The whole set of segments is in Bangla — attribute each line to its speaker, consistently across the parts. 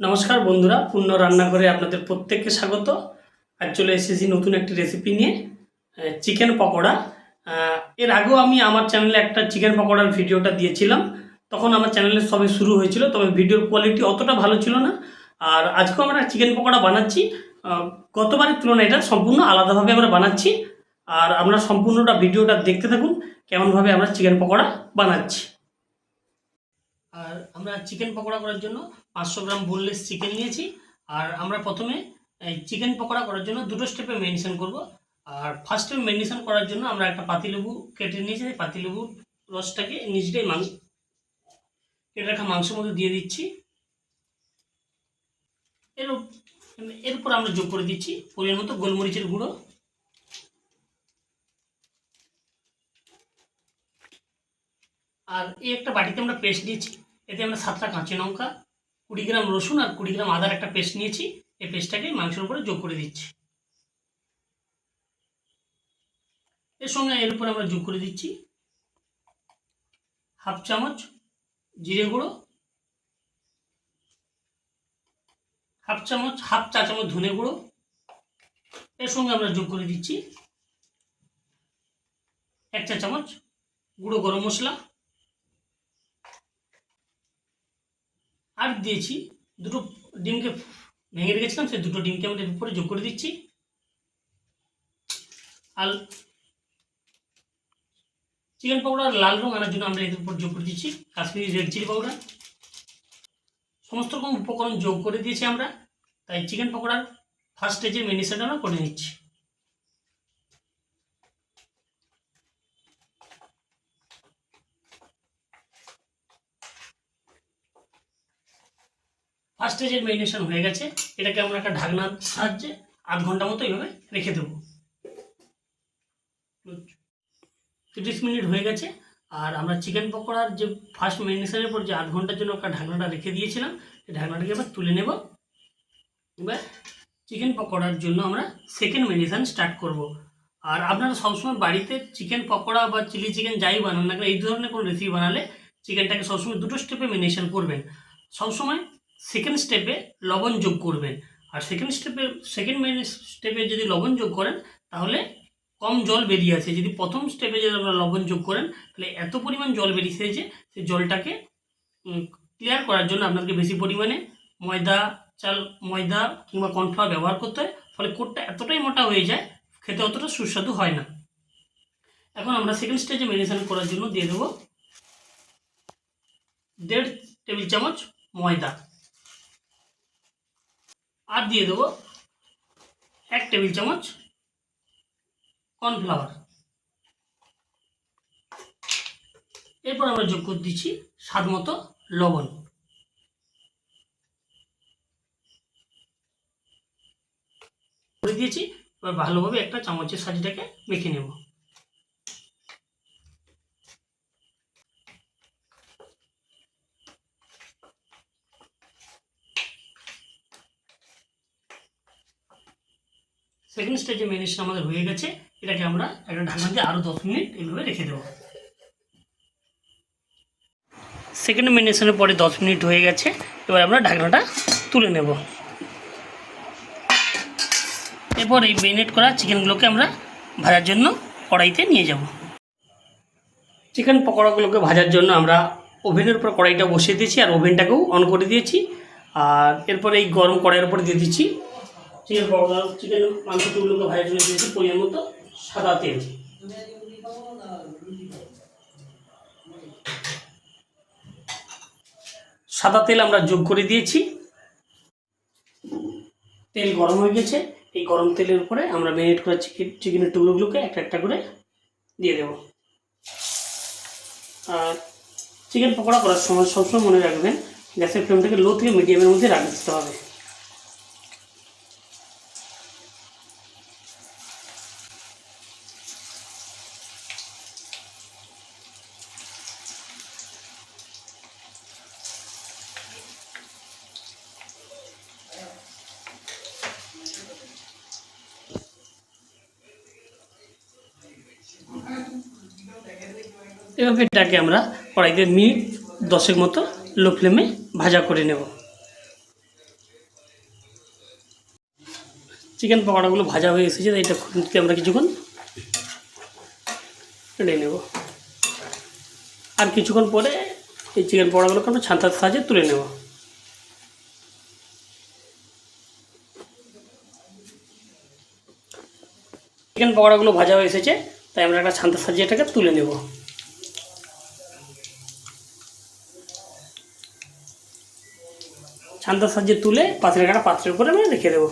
Speaker 1: নমস্কার বন্ধুরা, পূর্ণ রান্নাঘরে আপনাদের প্রত্যেককে স্বাগত। আজ চলে এসেছি নতুন একটি রেসিপি নিয়ে চিকেন পকোড়া। এর আগেও আমি আমার চ্যানেলে একটা চিকেন পকোড়ার ভিডিওটা দিয়েছিলাম। তখন আমার চ্যানেলে সবে শুরু হয়েছিল, তবে ভিডিওর কোয়ালিটি অতটা ভালো ছিল না। আর আজকেও আমরা চিকেন পকোড়া বানাচ্ছি। গতবারের তুলনায় এটা সম্পূর্ণ আলাদাভাবে আমরা বানাচ্ছি। আর আমরা সম্পূর্ণটা ভিডিওটা দেখতে থাকুন, কেমনভাবে আমরা চিকেন পকোড়া বানাচ্ছি। আর আমরা চিকেন পকোড়া করার জন্য পাঁচশো গ্রাম বোনলেস চিকেন নিয়েছি। আর আমরা প্রথমে চিকেন পকোড়া করার জন্য দুটো স্টেপে মেডিসিন করব। আর ফার্স্ট স্টেপ মেডিসিন করার জন্য আমরা একটা পাতিলেবু কেটে নিয়েছি। পাতিলেবুর রসটাকে নিজেটাই মাংস কেটে রাখা মাংসের মধ্যে দিয়ে দিচ্ছি। এর এরপর আমরা যোগ করে দিচ্ছি পরিমাণ মতো গোলমরিচের গুঁড়ো। আর এই একটা বাটিতে আমরা পেস্ট দিয়েছি। এতে আমরা সাতটা কাঁচা লঙ্কা, কুড়ি গ্রাম রসুন আর কুড়ি গ্রাম আদার একটা পেস্ট নিয়েছি। এই পেস্টটাকে মাংসের উপরে যোগ করে দিচ্ছি। এর সঙ্গে এর উপরে আমরা যোগ করে দিচ্ছি হাফ চামচ জিরে গুঁড়ো, হাফ চামচ, হাফ চা চামচ ধনে গুঁড়ো। এর সঙ্গে আমরা যোগ করে দিচ্ছি এক চা চামচ গুঁড়ো গরম মশলা। আর দিয়েছি। দুটো ডিমকে ভেঙে রেখেছিলাম, সেই দুটো ডিমকে আমরা উপরে যোগ করে দিচ্ছি। আর চিকেন পাউডার লাল রং আনার জন্য আমরা এর উপর যোগ করে দিচ্ছি, কাশ্মীরি রেড চিলি পাউডার। সমস্ত রকম উপকরণ যোগ করে দিয়েছি আমরা, তাই চিকেন পকোড়ার ফার্স্ট স্টেজে মেনিসাটা আমরা করে নিচ্ছি। ফার্স্ট স্টেজের মেরিনেশন হয়ে গেছে। এটাকে আমরা একটা ঢাকনার সাহায্যে আধ ঘণ্টা মতো এইভাবে রেখে দেবো। তিরিশ মিনিট হয়ে গেছে, আর আমরা চিকেন পকোড়ার যে ফার্স্ট মেরিনেশনের পর যে আধ ঘণ্টার জন্য একটা ঢাকনাটা রেখে দিয়েছিলাম, সেই ঢাকনাটাকে এবার তুলে নেব। এবার চিকেন পকোড়ার জন্য আমরা সেকেন্ড মেরিনেশন স্টার্ট করব। আর আপনারা সবসময় বাড়িতে চিকেন পকোড়া বা চিলি চিকেন যাই বানান না এই ধরনের কোনো রেসিপি বানালে চিকেনটাকে সবসময় দুটো স্টেপে মেরিনেশন করবেন। সবসময় সেকেন্ড স্টেপে লবণ যোগ করবেন। আর সেকেন্ড স্টেপে সেকেন্ড মেন স্টেপে যদি লবণ যোগ করেন, তাহলে কম জল বেরিয়ে আসে। যদি প্রথম স্টেপে যদি আপনারা লবণ যোগ করেন, তাহলে এত পরিমাণ জল বেরিয়েছে যে সেই জলটাকে ক্লিয়ার করার জন্য আপনাকে বেশি পরিমাণে ময়দা, চাল, ময়দা কিংবা কর্নফ্লাওয়ার ব্যবহার করতে হয়। ফলে কোটটা এতটাই মোটা হয়ে যায়, খেতে অতটা সুস্বাদু হয় না। এখন আমরা সেকেন্ড স্টেজে মেডিসিন করার জন্য দিয়ে দেবো দেড় টেবিল চামচ ময়দা। আর দিয়ে দেবো এক টেবিল চামচ কর্নফ্লাওয়ার। এরপর আমরা যোগ করে দিচ্ছি স্বাদ মতো লবণ। করে দিয়েছি, এবার ভালোভাবে একটা চামচের সাজিটাকে মেখে নেব। সেকেন্ড স্টেজে মেরিনেশন আমাদের হয়ে গেছে। এটাকে আমরা একটা ঢাকনা দিয়ে আরও দশ মিনিট এইভাবে রেখে দেবো। সেকেন্ড মেরিনেশনের পরে দশ মিনিট হয়ে গেছে। এবার আমরা ঢাকনাটা তুলে নেব। এরপর এই মেরিনেট করা চিকেনগুলোকে আমরা ভাজার জন্য কড়াইতে নিয়ে যাব। চিকেন পকোড়াগুলোকে ভাজার জন্য আমরা ওভেনের উপর কড়াইটা বসিয়ে দিয়েছি আর ওভেনটাকেও অন করে দিয়েছি। আর এরপর এই গরম কড়াইয়ের উপর দিয়ে দিচ্ছি চিকেন পকোড়া চিকেন মাংসগুলোকে ভাজার জন্য দিয়েছি পরিমাণ মতো সাদা তেল। সাদা তেল আমরা যোগ করে দিয়েছি। তেল গরম হয়ে গেছে। এই গরম তেলের উপরে আমরা ম্যারিনেট করা চিকেন চিকেনের টুকরোগুলোকে একটা একটা করে দিয়ে দেব। আর চিকেন পকোড়া করার সময় সবসময় মনে রাখবেন গ্যাসের ফ্লেমটাকে লো থেকে মিডিয়ামের মধ্যে রাখতে হবে। এভাবে এটাকে আমরা কড়াইতে মিনিট দশেক মতো লো ফ্লেমে ভাজা করে নেব। চিকেন পকোড়াগুলো ভাজা হয়ে এসেছে, তাই এটা খুঁজতে আমরা কিছুক্ষণ রেডে নেব। আর কিছুক্ষণ পরে এই চিকেন পকোড়াগুলোকে আমরা ছান্তার সাহায্যে তুলে নেব। চিকেন পকোড়াগুলো ভাজা হয়ে এসেছে, তাই আমরা একটা ছান্তার সাহায্যে এটাকে তুলে নেব। ছান্তার সাহায্যে তুলে পাত্রের কাটা পাত্রের উপরে আমি রেখে দেবো।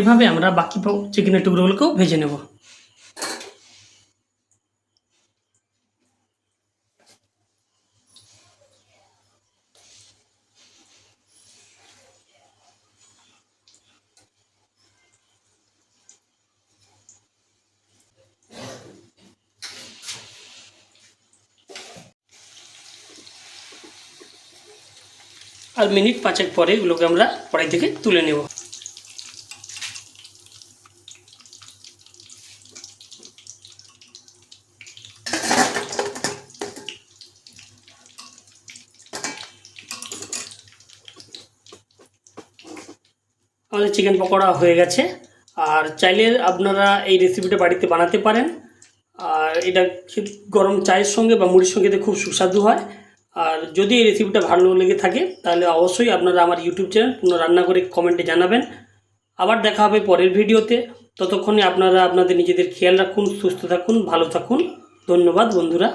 Speaker 1: এভাবে আমরা বাকি চিকেনের টুকরোগুলোকেও ভেজে নেব। আর মিনিট পাঁচেক পরে এগুলোকে আমরা কড়াই থেকে তুলে নেব। আমাদের চিকেন পকোড়া হয়ে গেছে। আর চাইলে আপনারা এই রেসিপিটা বাড়িতে বানাতে পারেন। আর এটা গরম চায়ের সঙ্গে বা মুড়ির সঙ্গে খুব সুস্বাদু হয়। আর যদি এই রেসিপিটা ভালো লেগে থাকে, তাহলে অবশ্যই আপনারা আমার ইউটিউব চ্যানেল পুনঃ রান্না করে কমেন্টে জানাবেন। আবার দেখা হবে পরের ভিডিওতে ততক্ষণে আপনারা আপনাদের নিজেদের খেয়াল রাখুন, সুস্থ থাকুন, ভালো থাকুন। ধন্যবাদ বন্ধুরা।